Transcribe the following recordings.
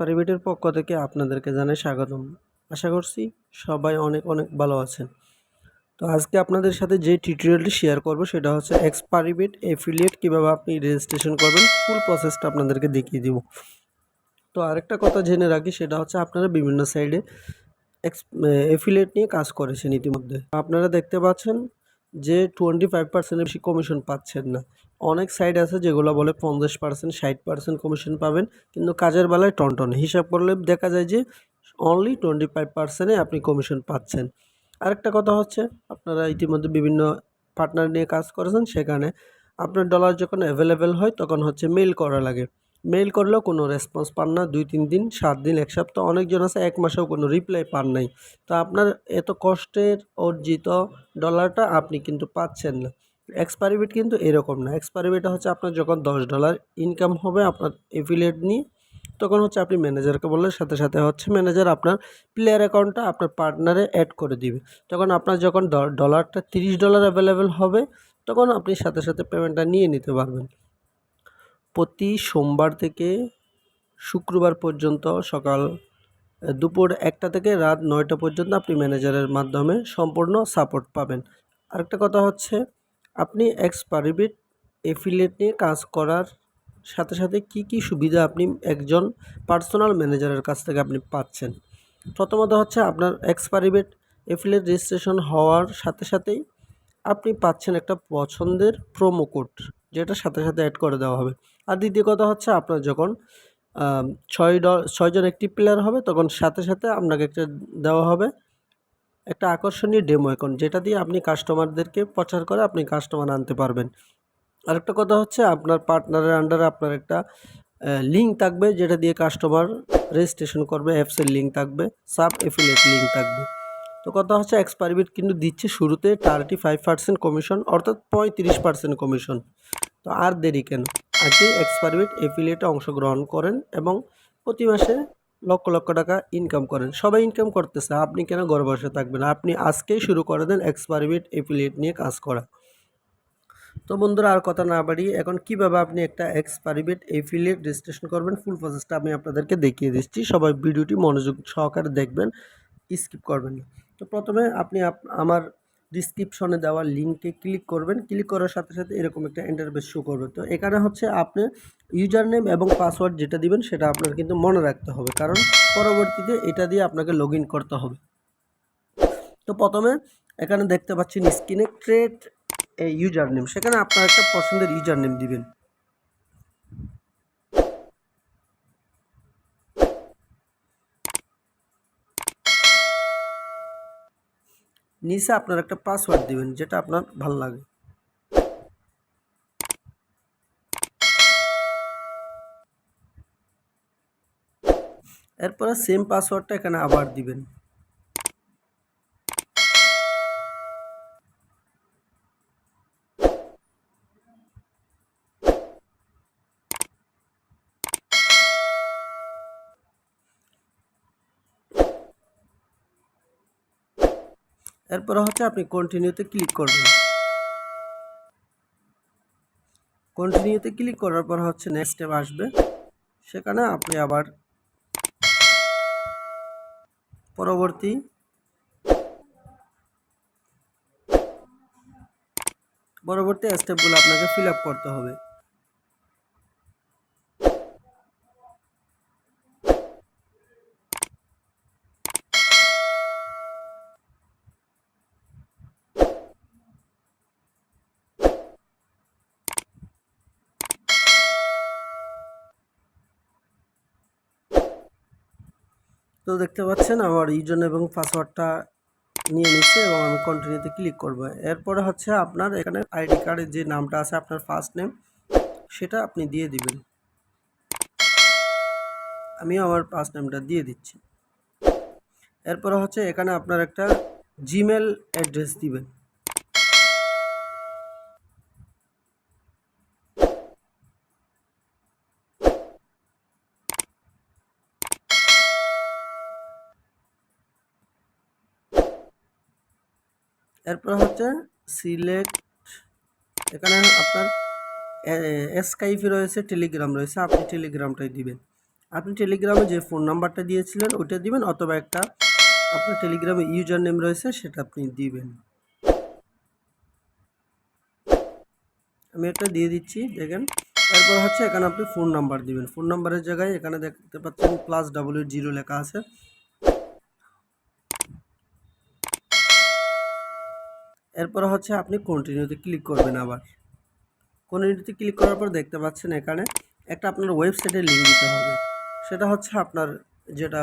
এক্সপারিমেন্টের পক্ষ থেকে আপনাদেরকে জানাই স্বাগতম। আশা করছি সবাই অনেক অনেক ভালো আছেন। তো আজকে আপনাদের সাথে যে টিউটোরিয়ালটি শেয়ার করব সেটা হচ্ছে এক্সপারিমেন্ট এফিলিয়েট কীভাবে আপনি রেজিস্ট্রেশন করবেন ফুল প্রসেসটা আপনাদেরকে দেখিয়ে দিব। তো আরেকটা কথা জেনে রাখি, সেটা হচ্ছে আপনারা বিভিন্ন সাইডে এক্স এফিলিয়েট নিয়ে কাজ করেছেন ইতিমধ্যে। আপনারা দেখতে পাচ্ছেন যে টোয়েন্টি ফাইভ পার্সেন্টের বেশি কমিশন পাচ্ছেন না। অনেক সাইট আছে যেগুলো বলে পঞ্চাশ পার্সেন্ট ষাট পার্সেন্ট কমিশন পাবেন। কিন্তু কাজের বেলায় টনটন হিসাব করলে দেখা যায় যে অনলি টোয়েন্টি ফাইভ পার্সেন্টে আপনি কমিশন পাচ্ছেন। আরেকটা কথা হচ্ছে, আপনারা ইতিমধ্যে বিভিন্ন পার্টনার নিয়ে কাজ করেছেন সেখানে আপনার ডলার যখন অ্যাভেলেবেল হয়, তখন হচ্ছে মেল করা লাগে। মেল করলেও কোনো রেসপন্স পান না, দুই, তিন দিন, সাত দিন, এক সপ্তাহ, অনেকজন আছে, এক মাসেও কোনো রিপ্লাই পান নাই। তো আপনার এত কষ্টের অর্জিত ডলারটা আপনি কিন্তু পাচ্ছেন না। এক্সপায়ারি ডেট কিন্তু এরকম না। এক্সপায়ারি ডেটটা হচ্ছে আপনার যখন দশ ডলার ইনকাম হবে আপনার এফিলিয়েট নিয়ে, তখন হচ্ছে আপনি ম্যানেজারকে বললে, সাথে সাথে হচ্ছে ম্যানেজার আপনার প্লেয়ার অ্যাকাউন্টটা আপনার পার্টনারে অ্যাড করে দিবে। তখন আপনার যখন ডলারটা তিরিশ ডলার অ্যাভেলেবেল হবে, তখন আপনি সাথে সাথে পেমেন্টটা নিয়ে নিতে পারবেন। প্রতি সোমবার থেকে শুক্রবার পর্যন্ত সকাল দুপুর একটা থেকে রাত নয়টা পর্যন্ত আপনি ম্যানেজারের মাধ্যমে সম্পূর্ণ সাপোর্ট পাবেন। আরেকটা কথা হচ্ছে আপনি এক্সপারিবিট এফিলিয়েট নিয়ে কাজ করার সাথে সাথে কি কি সুবিধা আপনি একজন পার্সোনাল ম্যানেজারের কাছ থেকে আপনি পাচ্ছেন? প্রথমত হচ্ছে আপনার এক্সপারিবেট এফিলিয়েট রেজিস্ট্রেশন হওয়ার সাথে সাথেই আপনি পাচ্ছেন একটা পছন্দের প্রোমো কোড যেটা সাথে সাথে অ্যাড করে দেওয়া হবে। আর দ্বিতীয় কথা হচ্ছে আপনার যখন ছয় ড, ছয়জন একটি প্লেয়ার হবে, তখন সাথে সাথে আপনাকে একটা দেওয়া হবে একটা আকর্ষণীয় ডেমো অ্যাকাউন্ট যেটা দিয়ে আপনি কাস্টমারদেরকে প্রচার করে আপনি কাস্টমার আনতে পারবেন। আরেকটা কথা হচ্ছে আপনার পার্টনারের আন্ডারে আপনার একটা লিঙ্ক থাকবে, যেটা দিয়ে কাস্টমার রেজিস্ট্রেশন করবে অ্যাপসের লিঙ্ক থাকবে সাব এফিলেট লিঙ্ক থাকবে। তো কথা হচ্ছে এক্সপারিবিট কিন্তু দিচ্ছে শুরুতে থার্টি ফাইভ পার্সেন্ট কমিশন অর্থাৎ পঁয়ত্রিশ পার্সেন্ট কমিশন তো আর দেরি কেন? আজকে এক্সপারিবিট এফিলিয়েটে অংশগ্রহণ করেন এবং প্রতি মাসে লক্ষ লক্ষ টাকা ইনকাম করেন। সবাই ইনকাম করতেছে, আপনি কেন ঘরে বসে থাকবেন? আপনি আজকেই শুরু করে দেন এক্সপারিবিট এফিলিয়েট নিয়ে কাজ করা। তো বন্ধুরা, আর কথা না বাড়িয়ে, এখন কীভাবে আপনি একটা এক্সপারিবেট এফিলিয়েট রেজিস্ট্রেশন করবেন? ফুল প্রসেসটা আমি আপনাদেরকে দেখিয়ে দিচ্ছি। সবাই ভিডিওটি মনোযোগ সহকারে দেখবেন স্কিপ করবেন না। তো প্রথমে আপনি আমার ডিসক্রিপশনে দেওয়া লিঙ্কে ক্লিক করবেন। ক্লিক করার সাথে সাথে এরকম একটা ইন্টারভেস শো করবে। তো এখানে হচ্ছে আপনি ইউজার নেম এবং পাসওয়ার্ড যেটা দিবেন, সেটা আপনার কিন্তু মনে রাখতে হবে। কারণ পরবর্তীতে এটা দিয়ে আপনাকে লগ করতে হবে। তো প্রথমে এখানে দেখতে পাচ্ছেন স্ক্রিনে ট্রেড ইউজার নেম সেখানে আপনার একটা পছন্দের ইউজার নেম দিবেন। নিচে আপনার একটা পাসওয়ার্ড দিবেন, যেটা আপনার ভালো লাগে। এরপরে সেম পাসওয়ার্ডটা এখানে আবার দিবেন। এরপরে হচ্ছে আপনি কন্টিনিউতে ক্লিক করবেন। কন্টিনিউতে ক্লিক করার পর হচ্ছে নেক্সট স্টেপ আসবে। সেখানে আপনি আবার পরবর্তী পরবর্তী স্টেপগুলো আপনাকে ফিল আপ করতে হবে। তো দেখতে পাচ্ছেন আমার ইউজন এবং পাসওয়ার্ডটা নিয়ে নিচ্ছে এবং আমি কন্টিনিউতে ক্লিক করব। এরপরে হচ্ছে আপনার এখানে আইডি কার্ডের যে নামটা আছে, আপনার ফার্স্ট নেম সেটা আপনি দিয়ে দিবেন। আমিও আমার ফার্স্ট নেমটা দিয়ে দিচ্ছি। এরপরে হচ্ছে এখানে আপনার একটা জিমেল অ্যাড্রেস দিবেন। এরপর হচ্ছে সিলেক্ট, এখানে আপনার স্কাইপে রয়েছে, টেলিগ্রাম রয়েছে, আপনি টেলিগ্রামটাই দিবেন। আপনি টেলিগ্রামে যে ফোন নাম্বারটা দিয়েছিলেন, ওইটা দিবেন, অথবা একটা আপনার টেলিগ্রামে ইউজার নেম রয়েছে, সেটা আপনি দিবেন। আমি একটা দিয়ে দিচ্ছি, দেখেন। তারপর হচ্ছে এখানে আপনি ফোন নাম্বার দিবেন। ফোন নাম্বারের জায়গায় এখানে দেখতে পাচ্ছেন প্লাস ডাবল এইট জিরো লেখা আছে। এরপর হচ্ছে আপনি কন্টিনিউতে ক্লিক করবেন আবার। কন্টিনিউতে ক্লিক করার পর দেখতে পাচ্ছেন এখানে একটা আপনার ওয়েবসাইটের লিঙ্ক দিতে হবে। সেটা হচ্ছে আপনার যেটা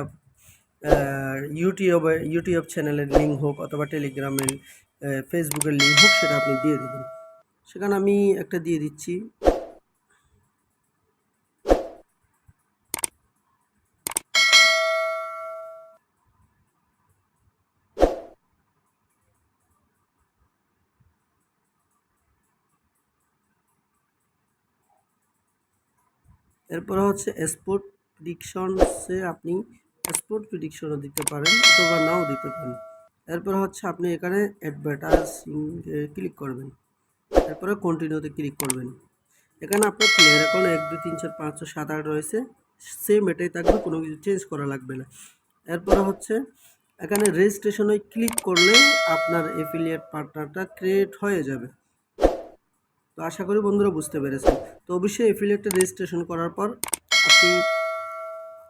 ইউটিউবে ইউটিউব চ্যানেলের লিঙ্ক হোক অথবা টেলিগ্রামের ফেসবুকের লিঙ্ক হোক, সেটা আপনি দিয়ে দেবেন। সেখানে আমি একটা দিয়ে দিচ্ছি। এরপর হচ্ছে স্পোর্ট প্রিডিকশনসে আপনি স্পোর্ট প্রিডিকশনও দিতে পারেন অথবা নাও দিতে পারেন। এরপর হচ্ছে আপনি এখানে অ্যাডভার্টাইজিং ক্লিক করবেন। এরপরে কন্টিনিউতে ক্লিক করবেন। এখানে আপনার প্লেয়ার অ্যাকাউন্ট এক, দুই, তিন, চার, পাঁচ, ছয়, সাত, আট রয়েছে। সেম এটাই থাকবে, কোনো কিছু চেঞ্জ করা লাগবে না। এরপরে হচ্ছে এখানে রেজিস্ট্রেশনে ক্লিক করলে আপনার এফিলিয়েট পার্টনারটা ক্রিয়েট হয়ে যাবে। তো আশা করি বন্ধুরা বুঝতে পেরেছেন। তো অবশ্যই এফিলিয়েটটা রেজিস্ট্রেশন করার পর আপনি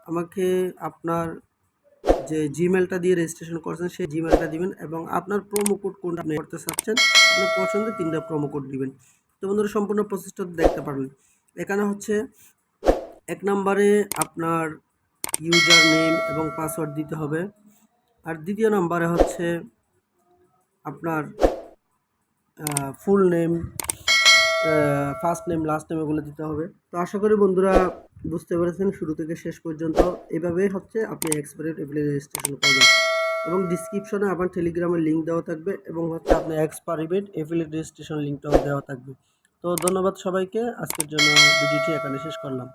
আমাকে আপনার যে জিমেলটা দিয়ে রেজিস্ট্রেশন করছেন, সেই জিমেলটা দিবেন এবং আপনার প্রোমো কোড কোনটা আপনি করতে চাচ্ছেন, আপনার পছন্দের তিনটা প্রোমো কোড দিবেন। তো বন্ধুরা সম্পূর্ণ প্রসেসটা দেখতে পারবেন এখানে হচ্ছে এক নম্বরে আপনার ইউজার নেম এবং পাসওয়ার্ড দিতে হবে। আর দ্বিতীয় নম্বরে হচ্ছে আপনার full name first name last name এগুলো দিতে হবে। তো আশা করি বন্ধুরা বুঝতে পেরেছেন, শুরু থেকে শেষ পর্যন্ত এভাবেই হচ্ছে, আপনি এক্সপায়ার এপ্লাই রেজিস্ট্রেশন করবেন। এবং ডিসক্রিপশনে আপনার টেলিগ্রামের লিঙ্ক দেওয়া থাকবে এবং হচ্ছে আপনার এক্সপারিবেট এফিলিয়েট রেজিস্ট্রেশন লিঙ্কটাও দেওয়া থাকবে। তো ধন্যবাদ সবাইকে, আজকের জন্য ভিডিওটি এখানে শেষ করলাম।